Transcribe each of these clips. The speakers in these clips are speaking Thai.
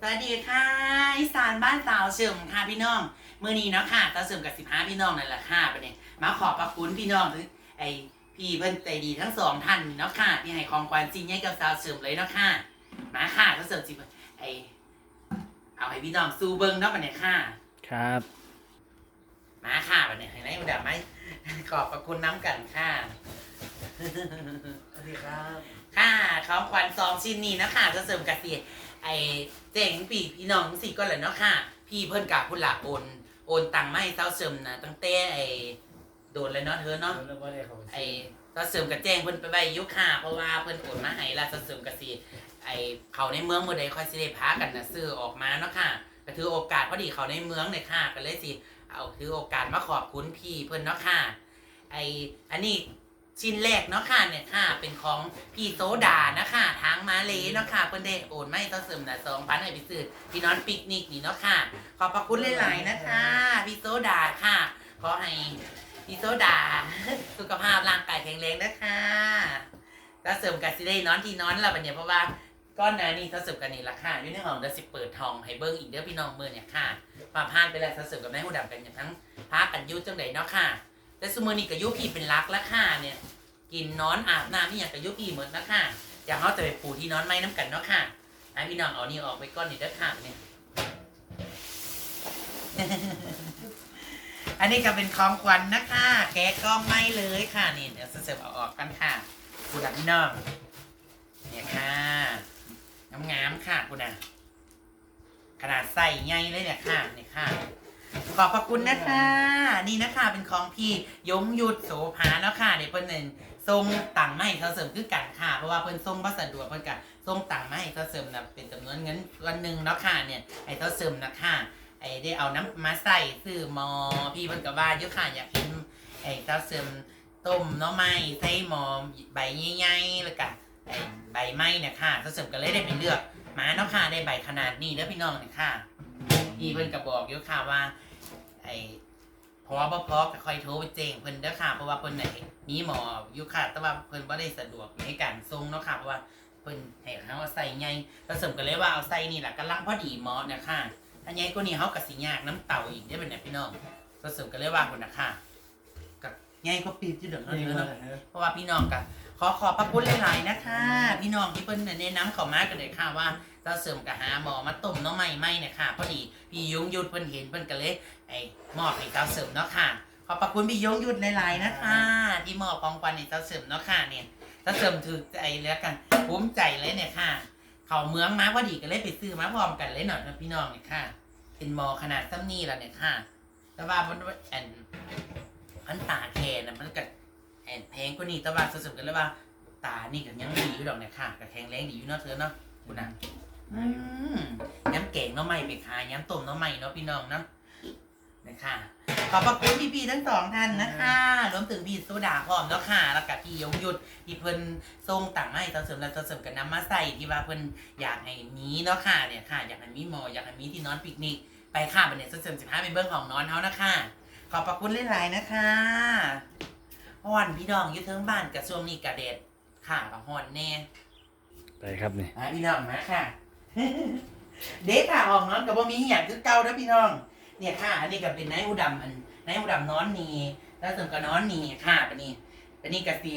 สวัสดีค่ะอีสานบ้านสาวเฉิมค่ะพี่น้องมื่อนี้เนาะค่ะตาเฉิมกับสิบห้าพี่น้องนั่นแหละค่ะประเด็นมาขอบพระคุณพี่น้องหรือไอพี่เพิ่นใจดีทั้งสองท่านเนาะค่ะที่ให้ของขวัญจริงให้กับสาวเฉิมเลยเนาะค่ะมาค่ะตาเฉิมสิไอเอาให้พี่น้องสู้เบิ้งเนาะประเด็นค่ะครับมาค่ะประเด็นให้ไหนอุดมไหมขอบพระคุณน้ำกันค่ะสวัสดีครับ ค่ะของขวัญสองชิ้นนี้นะคะจะเสริมกระเสีย ไอ้เจ๋งปีพี่น้องสิก็เลยเนาะค่ะ พี่เพิ่นกับคุณหลักโอนโอนตังค์มาให้เต้าเสริมนะตั้งแต่ไอ้โดนเลยเนาะเธอเนาะเรื่องว่าอะไรของไอเต้าเสริมกับแจ้งเพิ่นไปไว้อยุค่ะเพราะว่าเพิ่นโอนมาให้ล้วเต้าเสริมกระเสียไอ้เขาในเมืองเมื่อใดค่อยสิได้พากันนะซื้อออกมาเนาะค่ะก็ถือโอกาสพอดีเขาในเมืองเนี่ยค่ะก็เลยสิเอาถือโอกาสมาขอบคุณพี่เพิ่นเนาะค่ะไอ้อันนี้ ชิ้นแรกเนาะค่ะเนี่ยค่ะเป็นของพี่โซดานะคะทางมาเลยเนาะค่ะเพิ่นได้โอนไม่ต้องซึมนะสองพันให้ไปซื้อพี่น้องปิกนิกนี่เนาะค่ะ ขอบพระคุณหลายๆนะคะพี่โซดาค่ะขอให้พี่โซดา สุขภาพร่างกายแข็งแรงนะคะถ้าเสริมกันสิได้นอนที่นอนละบัดเนี่ยเพราะว่าก้อนหนานี่ถ้าเสริมกันนี่ราคาอยู่ในห้องเดี๋ยวสิเปิดทองให้เบิ้งอีกเด้อพี่น้องมือเนี่ยค่ะมาพานไปแล้วถ้าเสริมกับแม่หูดำกันอย่างทั้งพากันยุ่จังใดเนาะค่ะ แต่สมือนี่กับยุพี่เป็นรักแล้วค่ะเนี่ยกินนอนอาบน้ำนี่อย่างกับยุพี่เหมือนนะค่ะอยากเขาจะไปปูที่นอนไม้น้ำกันเนาะค่ะให้พี่น้องเอานี่ออกไปก้อนนี่เด้อค่ะเนี่ยอันนี้ก็เป็นของขวัญนะคะแกกล้องไม่เลยค่ะนี่เดี๋ยวเสิร์ฟเอาออกกันค่ะคุณดักพี่น้องเนี่ยค่ะงามๆค่ะคุณอะขนาดใส่ใหญ่เลยเนี่ยค่ะเนี่ยค่ะ ขอบพระคุณนะคะ นี่นะคะเป็นของพี่ยงยุทธโสภาเนาะค่ะเดี๋ยวเพิ่นหนึ่งทรงต่างไม้เขาเสริมคือกันค่ะ เพราะว่าเพิ่นทรงบ่สะดวกเพิ่นก็ทรงต่างไม้เขาเสริมนะเป็นจำนวนเงินวันหนึ่งเนาะค่ะเนี่ยไอ้เขาเสริมนะคะไอ้ได้เอาน้ำมาใส่ซื้อหมอพี่เพิ่นก็ว่าอยู่ค่ะอยากกินไอ้เขาเสริมต้มหน้อไม้ใส่หมอใบใหญ่ๆแล้วก็ไอ้ใบไม้เนี่ยค่ะเขาเสริมก็เลยได้ไปเลือกมาเนาะค่ะได้ใบขนาดนี้แล้วพี่น้องเนี่ยค่ะพี่เพิ่นก็บอกอยู่ค่ะว่า ไอ้พอบ่พอก็ค่อยโทรไปแจ้งเพิ่นเด้อค่ะเพราะว่าเพิ่นไหนมีหมออยู่ค่ะ แต่ว่าเพิ่นบ่ได้สะดวกในการส่งเนาะค่ะเพราะว่าเพิ่นให้เฮาใส่ใหญ่แล้วเสริมกันเลยว่าเอาใส่นี่แหละกำลังพอดีเหมาะเนี่ยค่ะถ้าใหญ่กว่านี้เฮาก็สิยากน้ำเต่าอีกได้เป็นน่ะพี่น้องก็เสริมกันเลยว่าพุ่นน่ะค่ะก็ใหญ่กว่าปีที่เดิมเนาะนี่เด้อเนาะเพราะว่าพี่น้องก็ขอขอบพระคุณหลายๆนะคะ พี่น้องที่เพิ่นแนะนำเข้ามากันเลยค่ะว่า เราเสริมกับหาหมอมาต้มเน้องใหม่ไม่เนี่ยค่ะพอดีพี่ยงยุทธเพิ่นเห็นเพิ่นก็เลยไอ้มอบให้เจ้าเสริมเนาะค่ะขอบพระคุณพี่ยงยุทธหลายๆนะคะที่มอบของขวัญให้เจ้าเสริมเนาะค่ะเนี่ยเจ้าเสริมถือใจแล้วกันภูมิใจเลยเนี่ยค่ะ เขาเมืองมาพอดีก็เลยไปซื้อมาพร้อมกันเลยหน่อยนะพี่น้องเนี่ยค่ะเป็นหมอขนาดซ้ำนี่แล้วเนี่ยค่ะ แต่ว่ามันแอนอันตาแทนนะมันก็แอนแพงกว่านี้แต่ว่าสรุปกันเลยว่าตานี่ก็ยังดีอยู่ดอกเนี่ยค่ะก็แข็งแรงดีอยู่เนาะเธอเนาะคุณนะ อืมย้ำเก่งเนาะไม่ไปขายย้ำต้มเนาะไม่เนาะพี่น้องเนาะนะคะขอบพระคุณพี่ๆทั้งสองท่านนะคะรวมถึงพี่โซดาพร้อมเนาะค่ะ แล้วกับพี่ยงยุทธที่เพิ่นทรงต่างให้ตอนเสริมแล้วตอนเสริมกันน้ำมาใส่ที่ว่าเพิ่นอยากให้มีเนาะค่ะเนี่ยค่ะ อยากให้มีหมออยากให้มีที่นอนปิกนิกไปค่ะบันเนี่ยเสริมสิบห้าเป็นเบื้องของนอนเขานะคะ ขอบพระคุณหลายๆนะคะฮ้อนพี่น้องอยู่เทิงบ้านกับช่วงนี้กะเด็ดค่ะกับฮ้อนแน่ไปครับนี่อะพี่น้องมาค่ะ เด็กค่ะห้องนอนกับว่ามีอย่างคือเก่านะพี่น้อง เนี่ยค่ะ อันนี้ก็เป็นนายหูดำอันนายหูดำนอนนี่แล้วส่วนก็นอนนี่ค่ะปะนี่ปะนี่กะสี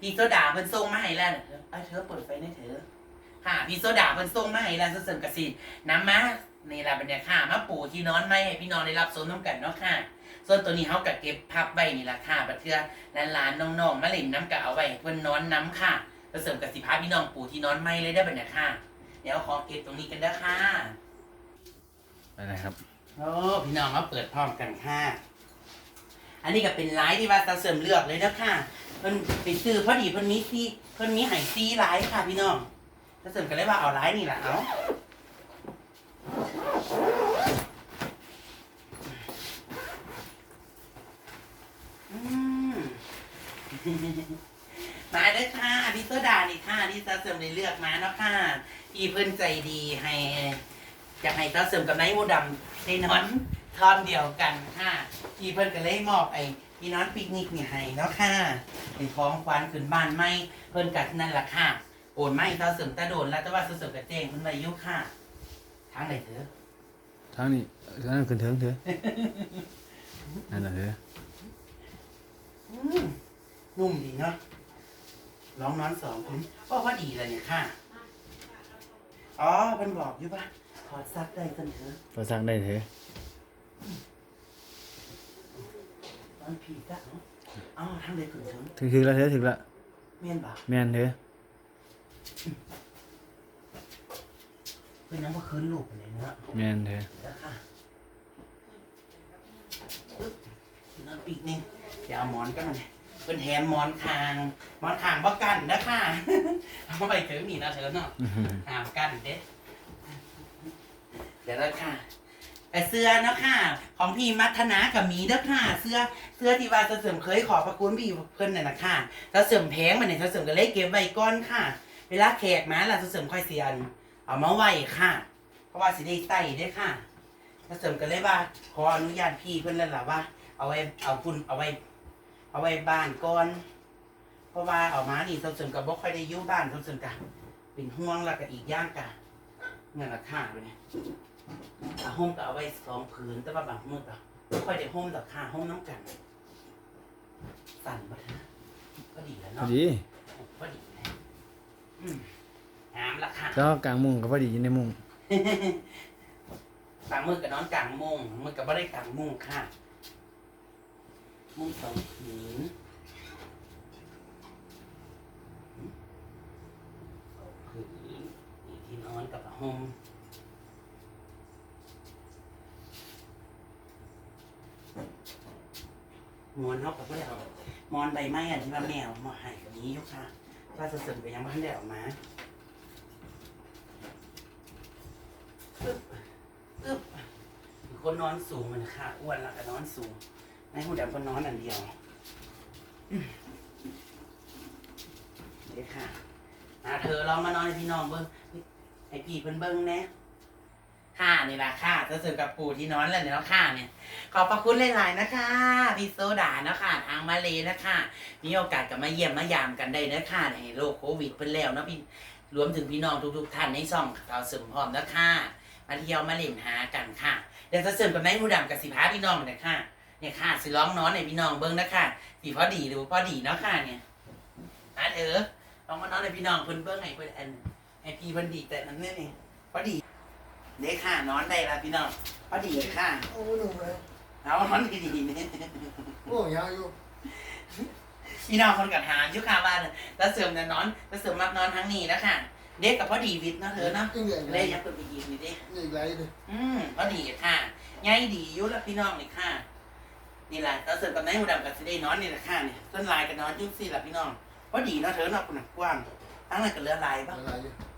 พี่โซดาเพิ่นส่งมาให้แล้วเธอเอเธอเปิดไฟให้เธอค่ะพี่โซดาเพิ่นส่งมาให้แล้วส่วนกะสีน้ำมานี่ละบรรยากาศมาปูที่นอนไม่ให้พี่น้องได้รับชมน้ำกันเนาะค่ะ ส่วนตัวนี้เขาก็เก็บพับไว้นี่ละค่ะบัดเทื่อหลานๆน้องๆมาเล่นน้ำกะเอาไว้เพิ่นนอนน้ำค่ะแล้วเสริมกับสิพาพี่น้องปูที่นอนไม่เลยได้บัดเนี่ยค่ะ เดี๋ยวขอเก็บตรงนี้กันเด้อค่ะไปนะครับโอ้พี่น้องมาเปิดพร้อมกันค่ะ อันนี้ก็เป็นไลน์ที่ว่าตาเสริมเลือกเลยนะค่ะเพิ่นไปซื้อพอดีเพิ่นมีซีเพิ่นมีไห้ซีไลน์ค่ะ พี่น้องตาเสริมก็เลยว่าเอาไลน์นี่แหละเอาอืมมา เด้อค่ะพี่โซดานี่ค่ะที่ตาเสริมได้เลือกมาเนาะค่ะที่เพิ่นใจดีให้อยากให้ตาเสริมกับนายโมดำได้นอนทอนเดียวกันค่ะที่เพิ่นก็เลยมอบไอ้ที่นอนปิกนิกนี่ให้เนาะค่ะเป็นของขวัญขึ้นบ้านไม่เพิ่นกันั่นแหละค่ะโอนไม่ตาเสริมตาโดนแล้วแต่ว่าตาเสริมกับแจ้งเพิ่นไว้อยุค่ะทางไหนเถอะทางนี้ทางนั้นขึ้นเถิงเถอะนั่นน่ะเถอะอืมนุ่มดีเนาะ ร้องนอนสองคนก็พอดีเลยเนี่ยค่ะ อ๋อเพิ่นบอกอยู่ปะถอดซักได้กันเถอะก็สร้างได้เถอะตอนผีกะเนาะอ๋อทางไหนถึงถึงถึงถึงแล้วเถอะถึงละเมียนบ่แม่นเถอะเพิ่นยังบ่คืนลูกไปเลยเนาะแม่นเถอะแล้วค่ะปึ๊บนอนปีกนี่เดี๋ยวเอาหมอนก็มาเนี่ยเป็นแถมหมอนคาง หมอนคางบ่กันนะค่ะเอาไปถึงนี่นะเธอเนาะอื้อหือหามกันเด้เดี๋ยวแล้วค่ะแต่เสื้อเนาะค่ะ ของพี่มัทนากับมีเด้อค่ะ เสื้อเสื้อที่ว่าจะเสริมเคยขอพระคุณพี่เพิ่นน่ะนะค่ะจะเสริมแพงมันเนี่ยจะเสริมก็เลยเก็บไว้ก่อนค่ะ เวลาแขกมาล่ะจะเสริมค่อยเสียนเอามาไว้ค่ะ เพราะว่าสิได้ใส่เด้อค่ะจะเสริมก็เลยว่า ขออนุญาตพี่เพิ่นแล้วล่ะว่า เอาไว้เอาคุณเอาไว้ เอาไว้บ้านก่อน เพราะว่าเอามานี่จะเสริมก็บ่ค่อยได้อยู่บ้านจะเสริมกันเป็นห่วงแล้วก็อีกอย่างกะเงินราคาไปเนี่ยอาห่มก็เอาไว้สองผืนแต่ว่าบางมื้อก็ไม่ค่อยได้ห่มดอกค่ะห่มน้ำกัน สั่นบ่ฮะก็ดีแล้วพอเนาะดีก็ดีนะอืมงามราคาก็กลางมุงก็พอดีอยู่ในมุงบางมื้อก็นอนกลางมุงมื้อก็บ่ได้กลางมุงค่ะมุงสองผืนผืนนี่ที่นอน กับผ้าห่มมอนเขากับเพื่อนเอามอนใบไม้อันที่ว่าแมวมาให้กับนี้ยุค่ะว่าจะสึกไปยังบ้านได้ออกมาอึ๊บอึ๊บคนนอนสูงมันค่ะอ้วนแล้วก็นอนสูงในหูดำคนนอนอันเดียวเดี๋ยวค่ะอ่าเธอลองมานอนให้พี่น้องเบิ้ง ให้พี่เพิ่นเบิ้งแน่ค่ะนี่แหละค่ะจะสึกกับปู่ที่นอนแล้วเนี่ยเนาะค่ะเนี่ย ขอบพระคุณหลายๆนะคะพี่โซดาเนาะค่ะ ทางมาเลยนะคะ มีโอกาสกับมาเยี่ยมมายามกันได้นะค่ะในโรคโควิดเพิ่นแล้วเนาะพี่รวมถึงพี่น้องทุกๆท่านในช่องเราเสริมพร้อมนะค่ะมาเที่ยวมาเล่นหากันค่ะ เดี๋ยวจะเสริมกับแม่หูดำกับสิพาพี่น้องเนี่ยค่ะเนี่ยค่ะสิร้องน้อนในพี่น้องเบิ้งนะค่ะสีพอดีหรือพอดีเนาะค่ะเนี่ยอะเถอะลองมาน้อนในพี่น้องเพิ่นเบิ้งให้เพิ่นอัน ให้พี่เพิ่นดีแต่นั้นนี่นี่พอดีเด็กค่ะนอนได้ละพี่น้องพอดีค่ะโอ้หนุ่มเลยเอามันดีดีนี่โอ้ยาวอยู่พี่น้องคนกับหาอยุคาบ้านแล้วเสริมจะนอนแล้วเสริมมักนอนทั้งนี้แล้วค่ะ เด็กกับพ่อดีวิทย์เนาะเธอเนาะยังเหนื่อยเลยอยับตัวไปยิงนี่ดิเหนื่อยไรเลยอืมพ่อดีค่ะง่ายดีอยุแล้วพี่น้องเลยค่ะ นี่แหละแล้วเสริมกับนายหูดำกับสิได้นอนนี่แหละค่ะเนี่ยต้นลายกับนอนอยุ่งสิล่ะพี่น้องพ่อดีเนาะเธอเนาะคุณน่ะกว้างทั้งนั้นก็เหลือลายปะ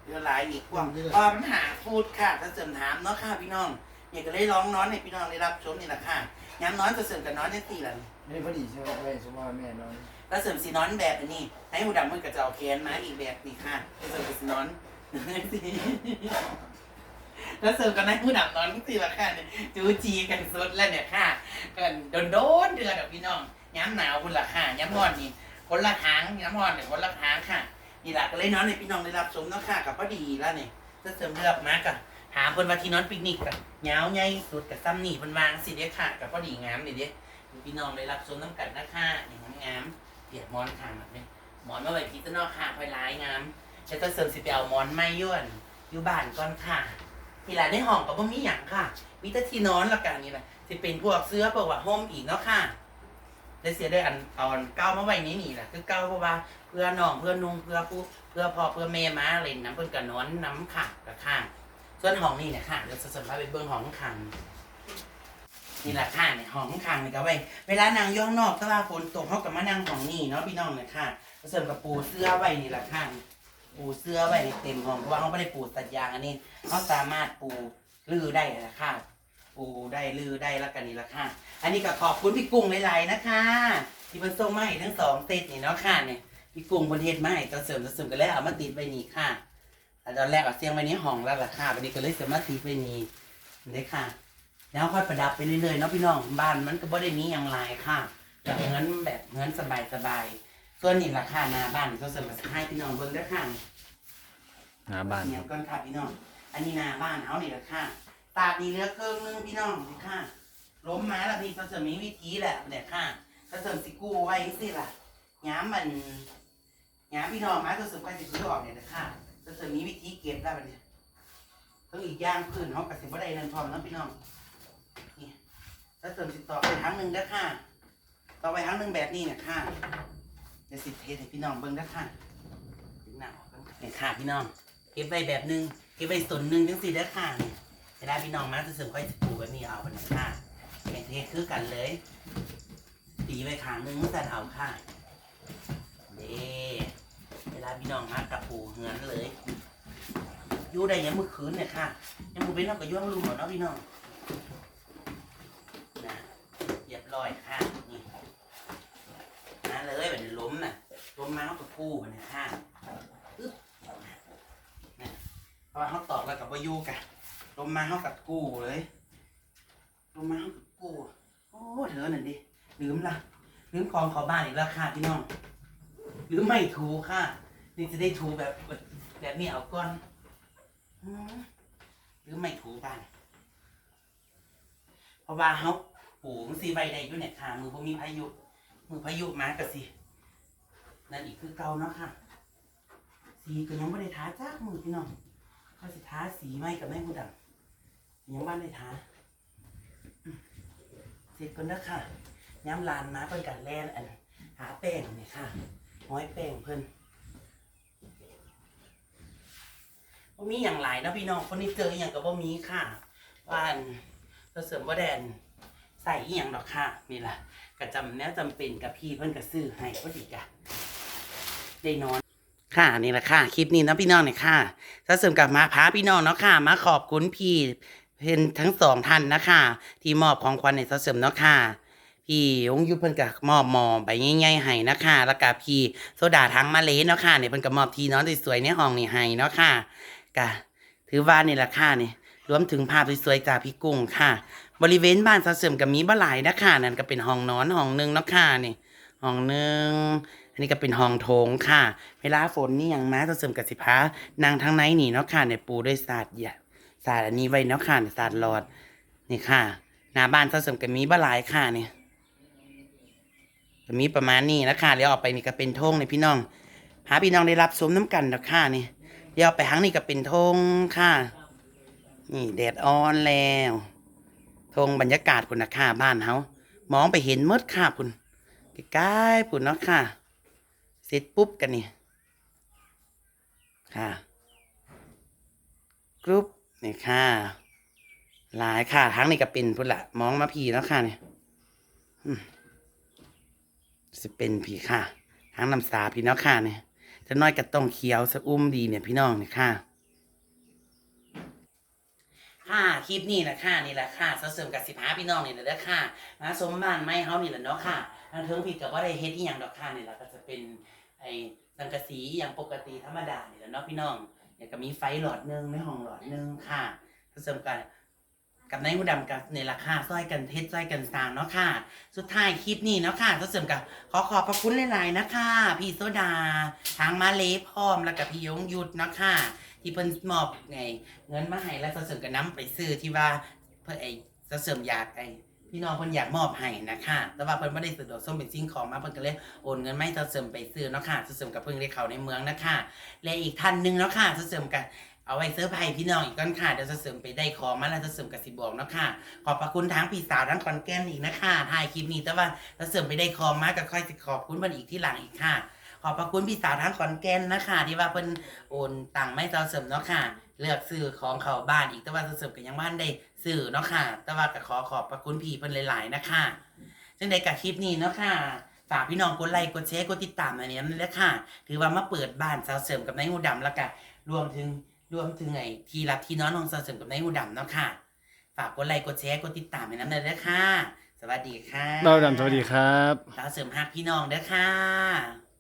อะไรอยู่เรือหลายอีกกว่างอืมพอปัญหาพูดค่ะจะเสริมถามเนาะค่ะพี่น้องอยากจะได้ร้องน้อนให้พี่น้องได้รับชมนี่แหละค่ะย้ำน้อนจะเสริมกับน้อนได้สี่ละไม่พอดีใช่ไหมแม่สมว่าแม่นอนแล้วเสริมสีน้อนแบบอันนี้ให้หูดำมันก็จะเอาแขนมาอีกแบบนี่ค่ะเสริมเป็นสีน้อนแล้วเสริมกันให้หูดำนอนสี่ละค่ะเนี่ยจูจีกันสุดแล้วเนี่ยค่ะกันโดนโดนๆเดือนกับพี่น้องย้ำหนาวคุณละค่ะย้ำร้อนนี่คนละทางย้ำร้อนเนี่ยคนละทางค่ะ นี่แหละก็เลยนอนในพี่น้องได้รับชมเนาะค่ะกับพอดีแล้วเนี่ยจะเสริมเลือกมากับหาเพิ่นว่าที่นอนปิกนิกกับยาใหญ่สุดกับซ้ำหนี่เพิ่นวางสิเด้อค่ะกับพอดีงามนี่เด้พี่น้องได้รับชมน้ำกันนะคะอย่างงามๆเปียกหมอนขางแบบนี้หมอนมาไว้พี่ตะนอกค่ะพอยลายงามจะต้องเสริมสิไปเอาหมอนไม้ย้วนอยู่บ้านก่อนค่ะนี่แหละในห้องก็บ่มีหยังค่ะมีแต่ที่นอนละกันนี่แหละสิเป็นพวกเสื้อพวกว่าห่มอีกเนาะค่ะ ได้เสียได้อันเอาอันเก้ามาไว้นี่นี่แหละคือเก้าเพราะว่าเพื่อน้องเพื่อนุ่งเพื่อผู้เพื่อพ่อเพื่อแม่มาเล่นน้ำเพิ่นกับนอนน้ำค่ะกับข้าง ส่วนห้องนี่เนี่ยค่ะเดี๋ยวจะสัมภาษณ์ไปเบื้องห้องข้างนี่แหละค่ะเนี่ยห้องข้างนี่ก็ไว้เวลานางย่องนอกถ้าว่าฝนตกเขากับมานั่งห้องนี่เนาะพี่น้องเนี่ยค่ะเสริมกับปูเสื้อไว้นี่แหละค่ะปูเสื้อไว้เต็มห้องเพราะว่าเขาไม่ได้ปูตัดยางอันนี้เขาสามารถปูลื้อได้แหละค่ะ ปูได้ลือได้แล้วกันนี่แหละค่ะ อันนี้ก็ขอบคุณพี่กุ้งหลายๆนะคะ ที่เพิ่นส่งมาให้ทั้งสองเซตนี่เนาะค่ะเนี่ยพี่กุ้งบนเทศมาให้ตอนเสริมตอนเสริมกันแล้วเอามาติดไว้นี่ค่ะแต่ตอนแรกเอาเสียงไว้ในี้ห้องแล้วล่ะค่ะวันนี้ก็เลยเสริมมาติดไว้นี่นี่ค่ะ แล้วค่อยประดับไปเรื่อยๆเนาะพี่น้องบ้านมันก็บ่ได้มีอย่างไรค่ะแบบเงินแบบเงินสบายๆส่วนนี่ราคาหน้าบ้านก็เสริมมาให้พี่น้องเบิ่งเด้อค่ะ หน้าบ้านเนี่ยก้อนค่ะพี่น้อง อันนี้หนาบ้านเขานี่แหละค่ะ ตาดีเหลือเครื่องนึงพี่น้องนี่ค่ะล้มมาแล้วพี่เขาเสริมมีวิธีแหละเนี่ยค่ะเขาเสริมสิกู้ไว้สิล่ะย้ำมันย้ำพี่น้องมาเขาเสริมไปสิซื้อออกเนี่ยนะค่ะเขาเสริมมีวิธีเก็บได้แบบนี้ต้องอีกอย่างพื้นเขากับสิบ่ได้นั่นพร้อมนะพี่น้องนี่เขาเสริมสิต่อไปครั้งหนึ่งนะค่ะต่อไปครั้งหนึ่งแบบนี้เนี่ยค่ะเดี๋ยวสิเทให้พี่น้องเบิ่งนะค่ะดึงหน้าออกกันเนี่ยค่ะพี่น้องเก็บไว้แบบหนึงเก็บไว้ส่วนหนึ่งจังสี่นะค่ะนี่ เวลาพี่น้องมาจะสริมค่อยปูแบบนี้เอาไปนะค่ะเป็นเทคือกันเลย ตีไปขางหนึงแต่เอาค่ะเด้เวลาพี่น้องมากับปูเหือนเลยอยู่ได้ยังเมื่อคืนเนี่ยค่ะยังบ่เป็นนอกกับย่วงลุมหรอเนาะพี่น้องนะเรียบร้อยค่ะนี่มาเลยแบบล้มน่ะล้มมาเขากับปูแบบนี้ค่ะอึ๊บนะพราะว่าเขาตอกแล้วกับวายู่กะ ลมมาเขากับกู้เลยลมมาเขากับกู้โอ้เธอหน่อยดิลืมละลืมกองขอบ้านอีกแล้วค่ะพี่น้องลืมไม่ถูค่ะ นี่จะได้ถูแบบแบบนี้เอาก่อนอืมลืมไม่ถูบ้านเพราะว่าเขาปูมันสีใบใดอยู่เนี่ยค่ะ มือพวกมีพายุ มือพายุมากระสินั่นอีกคือเก่าเนาะค่ะ สีก็ยังไม่ได้ทาจ้ามือพี่น้องเขาสิทาสีไหมกับแม่ผู้ดัง ยังบ้านได้ทาเสร็จก่อนนะค่ะย้ำลานมาเพิ่นกันแล่นอัน หาแป้งนี่ค่ะห้อยแป้งเพิ่นบ่มีอย่างหลายนะพี่น้องคนนี้เจออย่างกับบ่มีค่ะว่านเราเสริมบ่าแดนใส่อีหยังดอกค่ะนี่ล่ะก็จำแนวจำเป็นกับพี่เพิ่นก็ซื้อให้พอดีกะได้นอนค่ะนี่แหละค่ะคลิปนี้นะพี่น้องเนี่ยค่ะถ้าเสริมกลับมาพาพี่น้องเนาะค่ะ มาขอบคุณพี่ เพิ่นทั้งสองท่านนะคะที่มอบของขวัญในเสเสริมเนาะค่ะพี่ยงยุทธเพิ่นก็มอบหมอใบใหญ่ๆให้นะคะแล้วก็พี่โซดาทั้งมาเลเนาะค่ะเนี่ยเพิ่นก็มอบทีนอนสวยๆในห้องนี่ให้เนาะค่ะก็ถือว่านี่ละค่ะนี่รวมถึงภาพสวยๆจากพี่กุ้งค่ะ บริเวณบ้านเสเสริมก็มีบ่หลายนะคะนั่นก็เป็นห้องนอนห้องหนึงเนาะค่ะนี่ห้องหนึงอันนี้ก็เป็นห้องโถงค่ะ เวลาฝนนี่ยังมาเสเสริมกับสิพานางทางในนี่เนาะค่ะในปูด้วยศาสตร์ใหญ่ ศาสตร์อันนี้ไว้เนาะค่ะศาสตร์หลอด นี่ค่ะหน้าบ้านเขาเสริมกันมีบ่หลายค่ะนี่ก็มีประมาณนี้นะค่ะเดี๋ยวออกไปนี่ก็เป็นธงเลยพี่น้อง หาพี่น้องได้รับสมน้ำกันนะค่ะนี่เดี๋ยวไปหางนี่ก็เป็นธงค่ะ นี่แดดอ่อนแล้วธงบรรยากาศคุณนะค่ะบ้านเขามองไปเห็นหมดค่ะคุณใกล้ๆปุ่นเนาะค่ะ เสร็จปุ๊บกันนี่ค่ะกรุ๊ป นี่ค่ะหลายค่ะทั้งนี้ก็เป็นพุ่นละมองมาผีแล้วค่ะเนี่ยจะเป็นผีค่ะทั้งน้ำสาพี่เนาะค่ะเนี่ยจะน้อยก็ต้องเคี้ยวสะอุ้มดีเนี่ยพี่น้องเนี่ยค่ะค่ะคลิปนี้แหละค่ะนี่แหละค่ะเสริมกับสิบห้าพี่น้องนี่แหละเด้อค่ะมาสมบ้านไม่เฮานี่แหละเนาะค่ะทางเทิงผิดกับว่าได้เฮ็ดอีหยังดอกค่ะนี่แหละก็จะเป็นไอ้สังกะสีอย่างปกติธรรมดานี่แหละเนาะพี่น้อง เนี่ยก็มีไฟหลอดหนึงในห้องหลอดหนึงค่ะผสมกันกับในหูดำกับในราคาซ้อยกันเทศซ้อยกันสร้างเนาะค่ะ สุดท้ายคลิปนี้เนาะค่ะผสมกับขอขอบพระคุณหลายๆนะคะ พี่โซดา ทางมาเลพร้อมแล้วกับพี่ยงยุทธเนาะค่ะ ที่เพิ่นมอบไงเงินมาให้แล้วผสมกับน้ำไปซื้อที่ว่าเพื่อไอ้ผสมอยากไอ้ พี่น้องเพิ่นอยากมอบให้นะคะแต่ว่าเพิ่นไม่ได้สะดวกส่งเป็นสิ่งของมาเพิ่นก็เลยโอนเงินไมาให้ผสมไปซื้อเนาะค่ะผสมกับเพิ่งได้เข้าในเมืองนะคะและอีกท่านหนึ่งเนาะค่ะจะเสริมกันเอาไว้เซิร์ฟให้พี่น้องอีกก้อนค่ะเดี๋ยวจะเสริมไปได้ของมาแล้วจะเสริมกับสิบอกเนาะค่ะขอบพระคุณทั้งพี่สาวทั้งคอนแกนอีกนะคะถ่ายคลิปนี้แต่ว่าจะเสริมไปได้ของมาก็ค่อยสิขอบคุณมันอีกที่หลังอีกค่ะ ขอบพระคุณพี่สาวทั้งขอนแก่นนะคะที่ว่าเพิ่นโอนตังค์ไม่จ้าเสริมเนาะค่ะ เลือกซื้อของเขาบ้านอีกแต่ว่าจะเสริมกันยังบ้านได้ซื้อเนาะค่ะ แต่ว่าก็ขอขอบพระคุณพี่เพิ่นหลายๆนะคะจังใดกับคลิปนี้เนาะค่ะฝากพี่น้องกดไลค์กดแชร์กดติดตามอันนี้นั่นแหละค่ะ ถือว่ามาเปิดบ้านสาวเสริมกับนายหูดำแล้วก็รวมถึงรวมถึงไอ้ที่รับที่นอนของสาวเสริมกับนายหูดำเนาะค่ะ ฝากกดไลค์กดแชร์กดติดตามอันนั้นเลยนะคะสวัสดีค่ะเราดำสวัสดีครับสาวเสริมฮักพี่น้องเด้อค่ะ